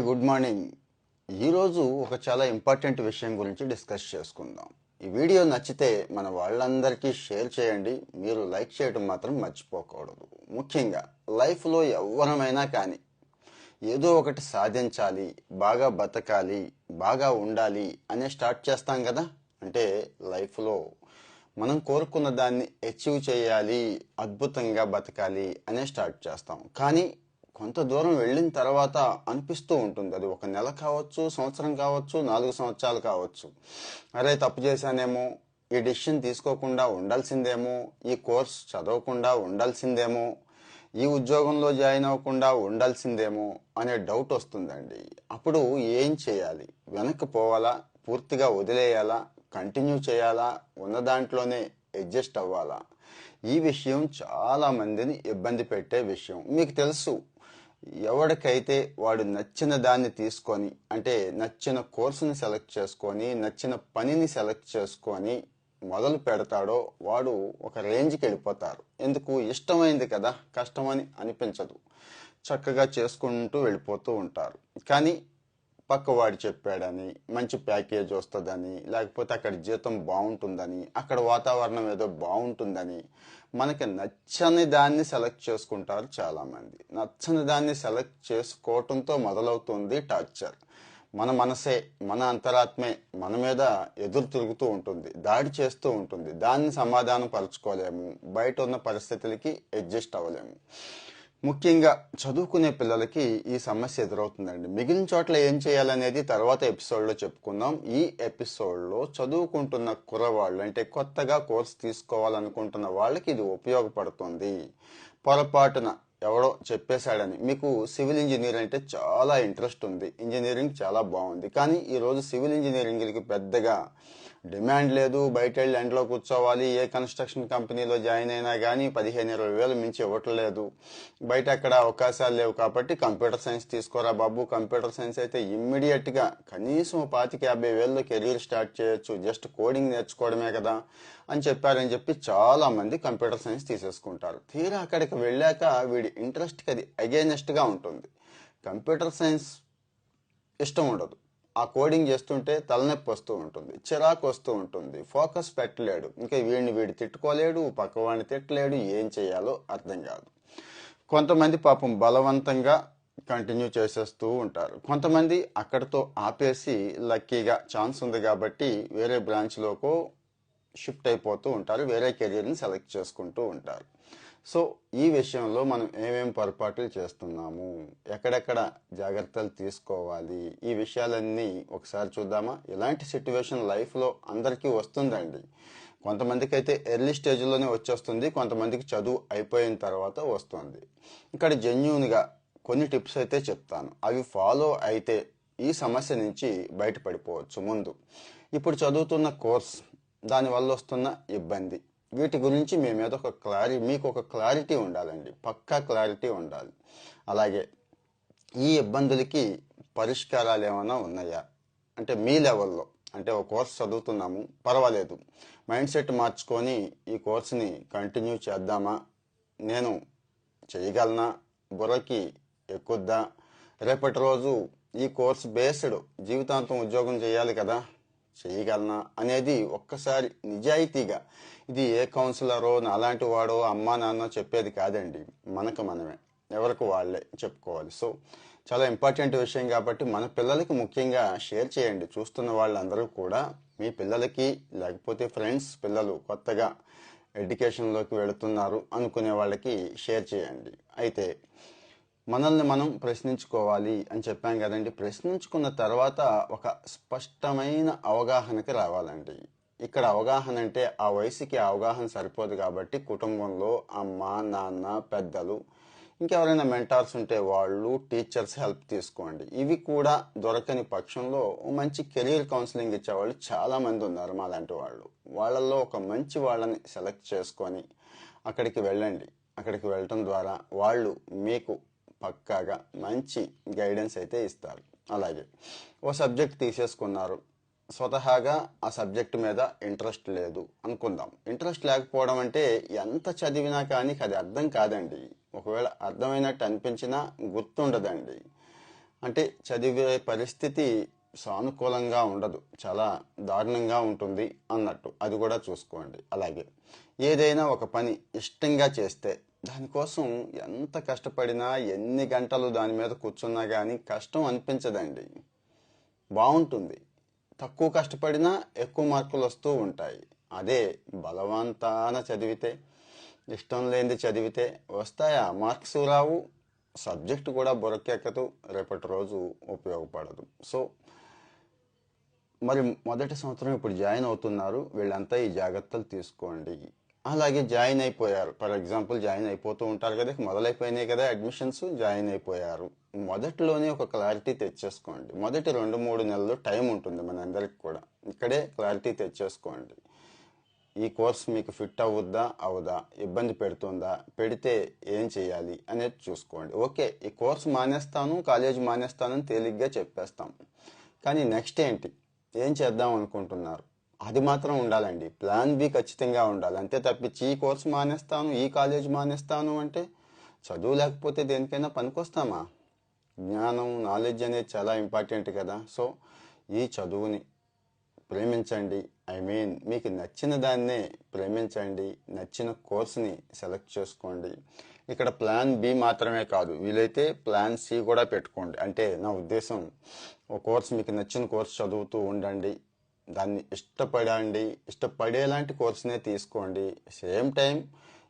Good morning. ఈరోజు ఒక చాలా ఇంపార్టెంట్ విషయం గురించి డిస్కస్ చేసుకుందాం. ఈ వీడియో నచ్చితే మన వాళ్ళందరికీ షేర్ చేయండి. మీరు లైక్ చేయడం మాత్రం మర్చిపోకూడదు. ముఖ్యంగా లైఫ్లో ఎవరమైనా కానీ ఏదో ఒకటి సాధించాలి బాగా బతకాలి బాగా ఉండాలి అనే స్టార్ట్ చేస్తాం కదా. అంటే లైఫ్లో మనం కోరుకున్న దాన్ని అచీవ్ చేయాలి అద్భుతంగా బతకాలి అనే స్టార్ట్ చేస్తాం. కానీ కొంత దూరం వెళ్ళిన తర్వాత అనిపిస్తూ ఉంటుంది. అది ఒక నెల కావచ్చు సంవత్సరం కావచ్చు నాలుగు సంవత్సరాలు కావచ్చు. అరే తప్పు చేశానేమో. ఈ డిసిషన్ తీసుకోకుండా ఉండాల్సిందేమో. ఈ కోర్స్ చదవకుండా ఉండాల్సిందేమో. ఈ ఉద్యోగంలో జాయిన్ అవ్వకుండా ఉండాల్సిందేమో అనే డౌట్ వస్తుందండి. అప్పుడు ఏం చేయాలి? వెనక్కి పోవాలా? పూర్తిగా వదిలేయాలా? కంటిన్యూ చేయాలా? ఉన్న దాంట్లోనే అడ్జస్ట్ అవ్వాలా? ఈ విషయం చాలా మందిని ఇబ్బంది పెట్టే విషయం. మీకు తెలుసు ఎవరికైతే వాడు నచ్చిన దాన్ని తీసుకొని అంటే నచ్చిన కోర్సుని సెలెక్ట్ చేసుకొని నచ్చిన పనిని సెలెక్ట్ చేసుకొని మొదలు పెడతాడో వాడు ఒక రేంజ్కి వెళ్ళిపోతారు. ఎందుకు? ఇష్టమైంది కదా కష్టమని అనిపించదు. చక్కగా చేసుకుంటూ వెళ్ళిపోతూ ఉంటారు. కానీ పక్కవాడు చెప్పాడని మంచి ప్యాకేజ్ వస్తుందని లేకపోతే అక్కడ జీతం బాగుంటుందని అక్కడ వాతావరణం ఏదో బాగుంటుందని మనకి నచ్చని దాన్ని సెలెక్ట్ చేసుకుంటారు చాలామంది. నచ్చని దాన్ని సెలెక్ట్ చేసుకోవటంతో మొదలవుతుంది టార్చర్. మన మనసే మన అంతరాత్మే మన మీద ఎదురు తిరుగుతూ ఉంటుంది దాడి చేస్తూ ఉంటుంది. దాన్ని సమాధానం పరచుకోలేము బయట ఉన్న పరిస్థితులకి అడ్జస్ట్ అవ్వలేము. ముఖ్యంగా చదువుకునే పిల్లలకి ఈ సమస్య ఎదురవుతుందండి. మిగిలిన చోట్ల ఏం చేయాలనేది తర్వాత ఎపిసోడ్లో చెప్పుకుందాం. ఈ ఎపిసోడ్లో చదువుకుంటున్న కుర్రవాళ్ళు అంటే కొత్తగా కోర్స్ తీసుకోవాలనుకుంటున్న వాళ్ళకి ఇది ఉపయోగపడుతుంది. పొరపాటున ఎవడో చెప్పేశాడని. మీకు సివిల్ ఇంజనీర్ అంటే చాలా ఇంట్రెస్ట్ ఉంది. ఇంజనీరింగ్ చాలా బాగుంది. కానీ ఈరోజు సివిల్ ఇంజనీరింగ్కి పెద్దగా డిమాండ్ లేదు బయట వెళ్ళి ఎండలో కూర్చోవాలి ఏ కన్స్ట్రక్షన్ కంపెనీలో జాయిన్ అయినా కానీ పదిహేను ఇరవై వేలు మించి ఇవ్వట్లేదు. బయట అక్కడ అవకాశాలు లేవు కాబట్టి కంప్యూటర్ సైన్స్ తీసుకోరా బాబు కంప్యూటర్ సైన్స్ అయితే ఇమ్మీడియట్గా కనీసం పాతిక యాభై వేల్లో కెరీర్ స్టార్ట్ చేయొచ్చు జస్ట్ కోడింగ్ నేర్చుకోవడమే కదా అని చెప్పారని చెప్పి చాలా మంది కంప్యూటర్ సైన్స్ తీసేసుకుంటారు. తీరా అక్కడికి వెళ్ళాక వీడి ఇంట్రెస్ట్కి అది అగేనెస్ట్గా ఉంటుంది. కంప్యూటర్ సైన్స్ ఇష్టం ఉండదు. ఆ కోడింగ్ చేస్తుంటే తలనొప్పి వస్తూ ఉంటుంది చిరాకు వస్తూ ఉంటుంది ఫోకస్ పెట్టలేడు. ఇంకా వీడిని వీడు తిట్టుకోలేడు పక్కవాడిని తిట్టలేడు ఏం చేయాలో అర్థం కాదు. కొంతమంది పాపం బలవంతంగా కంటిన్యూ చేసేస్తూ ఉంటారు. కొంతమంది అక్కడితో ఆపేసి లక్కీగా ఛాన్స్ ఉంది కాబట్టి వేరే బ్రాంచ్లోకో షిఫ్ట్ అయిపోతూ ఉంటారు వేరే కెరీర్ని సెలెక్ట్ చేసుకుంటూ ఉంటారు. సో ఈ విషయంలో మనం ఏమేం పొరపాట్లు చేస్తున్నాము? ఎక్కడెక్కడ జాగ్రత్తలు తీసుకోవాలి? ఈ విషయాలన్నీ ఒకసారి చూద్దామా? ఇలాంటి సిట్యువేషన్ లైఫ్లో అందరికీ వస్తుందండి. కొంతమందికి అయితే ఎర్లీ స్టేజ్లోనే వచ్చేస్తుంది కొంతమందికి చదువు అయిపోయిన తర్వాత వస్తుంది. ఇక్కడ జెన్యున్గా కొన్ని టిప్స్ అయితే చెప్తాను. అవి ఫాలో అయితే ఈ సమస్య నుంచి బయటపడిపోవచ్చు ముందు. ఇప్పుడు చదువుతున్న కోర్స్ దానివల్ల వస్తున్న ఇబ్బంది. వీటి గురించి మీ మీద ఒక క్లారి మీకు ఒక క్లారిటీ ఉండాలండి. పక్కా క్లారిటీ ఉండాలి. అలాగే ఈ ఇబ్బందులకి పరిష్కారాలు ఏమైనా ఉన్నాయా? అంటే మీ లెవెల్లో అంటే ఒక కోర్స్ చదువుతున్నాము పర్వాలేదు. మైండ్ సెట్ మార్చుకొని ఈ కోర్స్ని కంటిన్యూ చేద్దామా? నేను చేయగలనా? బుర్రకి ఎక్కుద్దా? రేపటి రోజు ఈ కోర్స్ బేస్డ్ జీవితాంతం ఉద్యోగం చేయాలి కదా? చేయగలనా అనేది ఒక్కసారి నిజాయితీగా ఇది ఏ కౌన్సిలరో నాలాంటి వాడో అమ్మా నాన్న చెప్పేది కాదండి. మనకు మనమే. ఎవరికి వాళ్ళే చెప్పుకోవాలి. సో చాలా ఇంపార్టెంట్ విషయం కాబట్టి మన పిల్లలకి ముఖ్యంగా షేర్ చేయండి. చూస్తున్న వాళ్ళందరూ కూడా మీ పిల్లలకి లేకపోతే ఫ్రెండ్స్ పిల్లలు కొత్తగా ఎడ్యుకేషన్లోకి వెళుతున్నారు అనుకునే వాళ్ళకి షేర్ చేయండి. అయితే మనల్ని మనం ప్రశ్నించుకోవాలి అని చెప్పాం కదండి. ప్రశ్నించుకున్న తర్వాత ఒక స్పష్టమైన అవగాహనకి రావాలండి. ఇక్కడ అవగాహన అంటే ఆ వయసుకి అవగాహన సరిపోదు కాబట్టి కుటుంబంలో అమ్మ నాన్న పెద్దలు ఇంకెవరైనా మెంటార్స్ ఉంటే వాళ్ళు టీచర్స్ హెల్ప్ తీసుకోండి. ఇవి కూడా దొరకని పక్షంలో మంచి కెరీర్ కౌన్సిలింగ్ ఇచ్చేవాళ్ళు చాలామంది ఉన్నారు మా లాంటి వాళ్ళు. వాళ్ళల్లో ఒక మంచి వాళ్ళని సెలెక్ట్ చేసుకొని అక్కడికి వెళ్ళండి. అక్కడికి వెళ్ళటం ద్వారా వాళ్ళు మీకు పక్కాగా మంచి గైడెన్స్ అయితే ఇస్తారు. అలాగే ఓ సబ్జెక్ట్ తీసేసుకున్నారు. స్వతహాగా ఆ సబ్జెక్ట్ మీద ఇంట్రెస్ట్ లేదు అనుకుందాం. ఇంట్రెస్ట్ లేకపోవడం అంటే ఎంత చదివినా కానీ అది అర్థం కాదండి. ఒకవేళ అర్థమైనట్టు అనిపించినా గుర్తుండదండి. అంటే చదివే పరిస్థితి సానుకూలంగా ఉండదు. చాలా దారుణంగా ఉంటుంది అన్నట్టు. అది కూడా చూసుకోండి. అలాగే ఏదైనా ఒక పని ఇష్టంగా చేస్తే దానికోసం ఎంత కష్టపడినా ఎన్ని గంటలు దాని మీద కూర్చున్నా కానీ కష్టం అనిపించదండి. బాగుంటుంది తక్కువ కష్టపడినా ఎక్కువ మార్కులు వస్తూ ఉంటాయి. అదే బలవంతాన చదివితే ఇష్టం లేనిది చదివితే వస్తాయా? మార్క్స్ రావు. సబ్జెక్ట్ కూడా బొరకెక్కదు. రేపటి రోజు ఉపయోగపడదు. సో మరి మొదటి సంవత్సరం ఇప్పుడు జాయిన్ అవుతున్నారు. వీళ్ళంతా ఈ జాగ్రత్తలు తీసుకోండి. అలాగే జాయిన్ అయిపోయారు. ఫర్ ఎగ్జాంపుల్ జాయిన్ అయిపోతూ ఉంటారు కదా మొదలైపోయినాయి కదా అడ్మిషన్స్ జాయిన్ అయిపోయారు. మొదట్లోనే ఒక క్లారిటీ తెచ్చేసుకోండి. మొదటి రెండు మూడు నెలలు టైం ఉంటుంది మనందరికి కూడా. ఇక్కడే క్లారిటీ తెచ్చేసుకోండి. ఈ కోర్స్ మీకు ఫిట్ అవ్వద్దా అవుదా ఇబ్బంది పెడుతుందా పెడితే ఏం చేయాలి అనేది చూసుకోండి. ఓకే ఈ కోర్స్ మానేస్తాను కాలేజ్ మానేస్తానని తేలిగ్గా చెప్పేస్తాం. కానీ నెక్స్ట్ ఏంటి? ఏం చేద్దాం అనుకుంటున్నారు? అది మాత్రం ఉండాలండి. ప్లాన్ బి ఖచ్చితంగా ఉండాలి. అంతే తప్పించి ఈ కోర్స్ మానేస్తాను ఈ కాలేజ్ మానేస్తాను అంటే చదువు లేకపోతే దేనికైనా పనికొస్తామా? జ్ఞానం నాలెడ్జ్ అనేది చాలా ఇంపార్టెంట్ కదా. సో ఈ చదువుని ప్రేమించండి. ఐ మీన్ మీకు నచ్చిన దాన్నే ప్రేమించండి. నచ్చిన కోర్స్ని సెలెక్ట్ చేసుకోండి. ఇక్కడ ప్లాన్ బి మాత్రమే కాదు. వీలైతే ప్లాన్ సి కూడా పెట్టుకోండి. అంటే నా ఉద్దేశం ఓ కోర్స్ మీకు నచ్చిన కోర్స్ చదువుతూ ఉండండి. దాన్ని ఇష్టపడండి ఇష్టపడేలాంటి కోర్సునే తీసుకోండి. సేమ్ టైం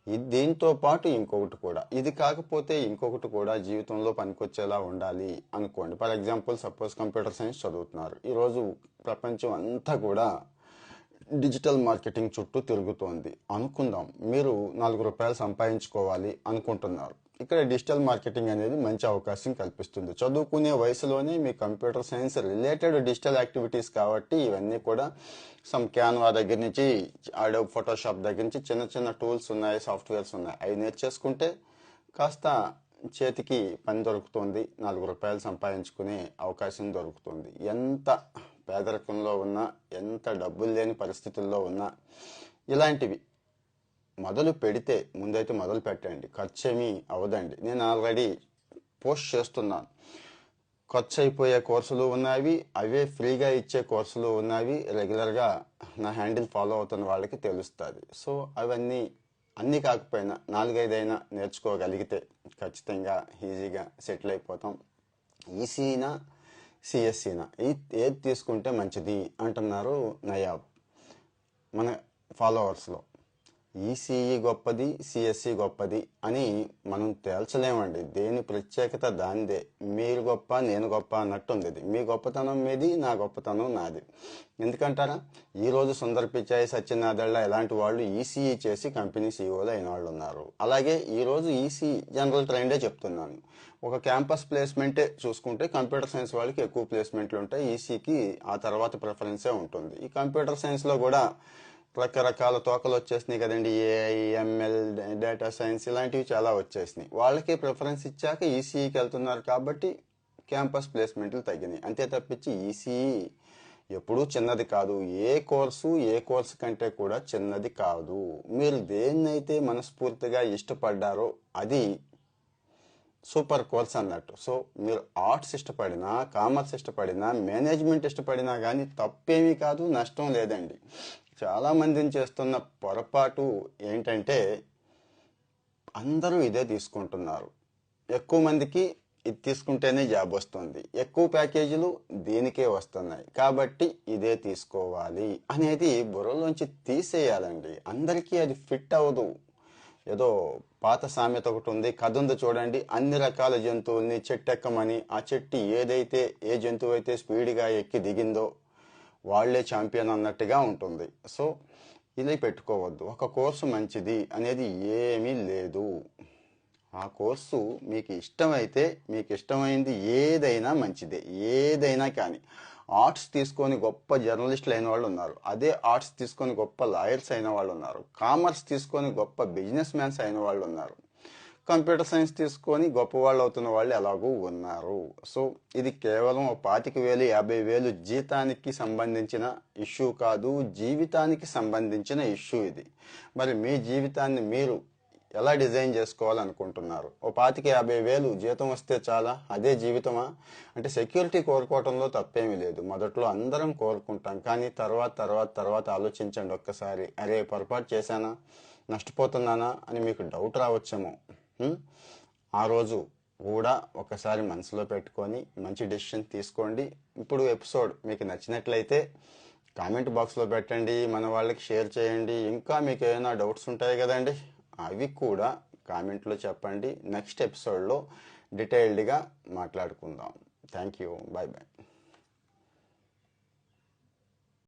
ఇది దీంతో పాటు ఇంకొకటి కూడా. ఇది కాకపోతే ఇంకొకటి కూడా జీవితంలో పనికొచ్చేలా ఉండాలి అనుకోండి. For example suppose computer science చదువుతున్నారు. ఈరోజు ప్రపంచం అంతా కూడా డిజిటల్ మార్కెటింగ్ చుట్టూ తిరుగుతోంది. అనుకుందాం మీరు నాలుగు రూపాయలు సంపాదించుకోవాలి అనుకుంటున్నారు. ఇక్కడ డిజిటల్ మార్కెటింగ్ అనేది మంచి అవకాశం కల్పిస్తుంది. చదువుకునే వయసులోనే మీ computer science related digital activities కాబట్టి ఇవన్నీ కూడా సమ్ క్యాన్వా దగ్గర నుంచి ఆడో ఫోటోషాప్ దగ్గర నుంచి చిన్న చిన్న టూల్స్ ఉన్నాయి సాఫ్ట్వేర్స్ ఉన్నాయి. అవి నేర్చేసుకుంటే కాస్త చేతికి పని దొరుకుతుంది నాలుగు రూపాయలు సంపాదించుకునే అవకాశం దొరుకుతుంది. ఎంత పేదరికంలో ఉన్నా ఎంత డబ్బులు లేని పరిస్థితుల్లో ఉన్నా ఇలాంటివి మొదలు పెడితే ముందైతే మొదలు పెట్టండి. ఖర్చు ఏమీ అవదండి నేను ఆల్రెడీ పోస్ట్ చేస్తున్నాను. ఖర్చు అయిపోయే కోర్సులు ఉన్నవి అవే ఫ్రీగా ఇచ్చే కోర్సులు ఉన్నవి రెగ్యులర్గా నా హ్యాండిల్ ఫాలో అవుతున్న వాళ్ళకి తెలుస్తుంది. సో అవన్నీ అన్నీ కాకపోయినా నాలుగైదైనా నేర్చుకోగలిగితే ఖచ్చితంగా ఈజీగా సెటిల్ అయిపోతాం. ఈసీనా సిఎస్సినా? ఏది తీసుకుంటే మంచిది అంటున్నారు నయాబ్ మన ఫాలోవర్స్లో. ఈసీఈ గొప్పది సిఎస్సి గొప్పది అని మనం తేల్చలేమండి. దేని ప్రత్యేకత దానిదే. మీరు గొప్ప నేను గొప్ప అన్నట్టుంది ఇది మీ గొప్పతనం మీది నా గొప్పతనం నాది. ఎందుకంటారా? ఈరోజు సుందర్ పిచాయి సత్యనాథళ్ళ ఇలాంటి వాళ్ళు ఈసీఈ చేసి కంపెనీ సీఈఓలు అయిన వాళ్ళు ఉన్నారు అలాగే ఈరోజు ఈసీ జనరల్ ట్రెండే చెప్తున్నాను. ఒక క్యాంపస్ ప్లేస్మెంటే చూసుకుంటే కంప్యూటర్ సైన్స్ వాళ్ళకి ఎక్కువ ప్లేస్మెంట్లు ఉంటాయి. ఈసీకి ఆ తర్వాత ప్రిఫరెన్సే ఉంటుంది. ఈ కంప్యూటర్ సైన్స్లో కూడా రకరకాల తోకలు వచ్చేసినాయి కదండి. ఏఐ ఎంఎల్ డేటా సైన్స్ ఇలాంటివి చాలా వచ్చేసినాయి. వాళ్ళకి ప్రిఫరెన్స్ ఇచ్చాక ఈసీఈకి వెళ్తున్నారు కాబట్టి క్యాంపస్ ప్లేస్మెంట్లు తగ్గినాయి. అంతే తప్పించి ఈసీఈ ఎప్పుడూ చిన్నది కాదు. ఏ కోర్సు ఏ కోర్సు కంటే కూడా చిన్నది కాదు. మీరు దేన్నైతే మనస్ఫూర్తిగా ఇష్టపడ్డారో అది సూపర్ కోర్స్ అన్నట్టు. సో మీరు ఆర్ట్స్ ఇష్టపడినా కామర్స్ ఇష్టపడినా మేనేజ్మెంట్ ఇష్టపడినా కానీ తప్పేమీ కాదు నష్టం లేదండి. చాలామందిని చేస్తున్న పొరపాటు ఏంటంటే అందరూ ఇదే తీసుకుంటున్నారు. ఎక్కువ మందికి ఇది తీసుకుంటేనే జాబ్ వస్తుంది. ఎక్కువ ప్యాకేజీలు దీనికే వస్తున్నాయి. కాబట్టి ఇదే తీసుకోవాలి అనేది బుర్రలోంచి తీసేయాలండి. అందరికీ అది ఫిట్ అవ్వదు. ఏదో పాత సామెత ఒకటి ఉంది కథ ఉంది చూడండి అన్ని రకాల జంతువుల్ని చెట్టు ఎక్కమని ఆ చెట్టు ఏదైతే ఏ జంతువు అయితే స్పీడ్గా ఎక్కి దిగిందో వాళ్ళే ఛాంపియన్ అన్నట్టుగా ఉంటుంది. సో ఇది పెట్టుకోవద్దు. ఒక కోర్సు మంచిది అనేది ఏమీ లేదు. ఆ కోర్సు మీకు ఇష్టమైతే మీకు ఇష్టమైంది ఏదైనా మంచిదే. ఏదైనా కానీ. ఆర్ట్స్ తీసుకొని గొప్ప జర్నలిస్టులు అయిన వాళ్ళు ఉన్నారు. అదే ఆర్ట్స్ తీసుకొని గొప్ప లాయర్స్ అయిన వాళ్ళు ఉన్నారు. కామర్స్ తీసుకొని గొప్ప బిజినెస్ మ్యాన్స్ అయిన వాళ్ళు ఉన్నారు. కంప్యూటర్ సైన్స్ తీసుకొని గొప్ప వాళ్ళు అవుతున్న వాళ్ళు ఎలాగూ ఉన్నారు. సో ఇది కేవలం పాతిక వేలు యాభై వేలు జీతానికి సంబంధించిన ఇష్యూ కాదు జీవితానికి సంబంధించిన ఇష్యూ ఇది. మరి మీ జీవితాన్ని మీరు ఎలా డిజైన్ చేసుకోవాలనుకుంటున్నారు? ఓ పాతికి యాభై వేలు జీతం వస్తే చాలా అదే జీవితమా? అంటే సెక్యూరిటీ కోరుకోవటంలో తప్పేమీ లేదు. మొదట్లో అందరం కోరుకుంటాం. కానీ తర్వాత తర్వాత తర్వాత ఆలోచించండి ఒక్కసారి. అరే పొరపాటు చేశానా? నష్టపోతున్నానా? అని మీకు డౌట్ రావచ్చేమో. ఆ రోజు కూడా ఒకసారి మనసులో పెట్టుకొని మంచి డెసిషన్ తీసుకోండి. ఇప్పుడు ఎపిసోడ్ మీకు నచ్చినట్లయితే కామెంట్ బాక్స్లో పెట్టండి మన వాళ్ళకి షేర్ చేయండి. ఇంకా మీకు ఏమైనా డౌట్స్ ఉంటాయి కదండి అవి కూడా కామెంట్లో చెప్పండి. నెక్స్ట్ ఎపిసోడ్లో డీటెయిల్డ్గా మాట్లాడుకుందాం. Thank you. Bye bye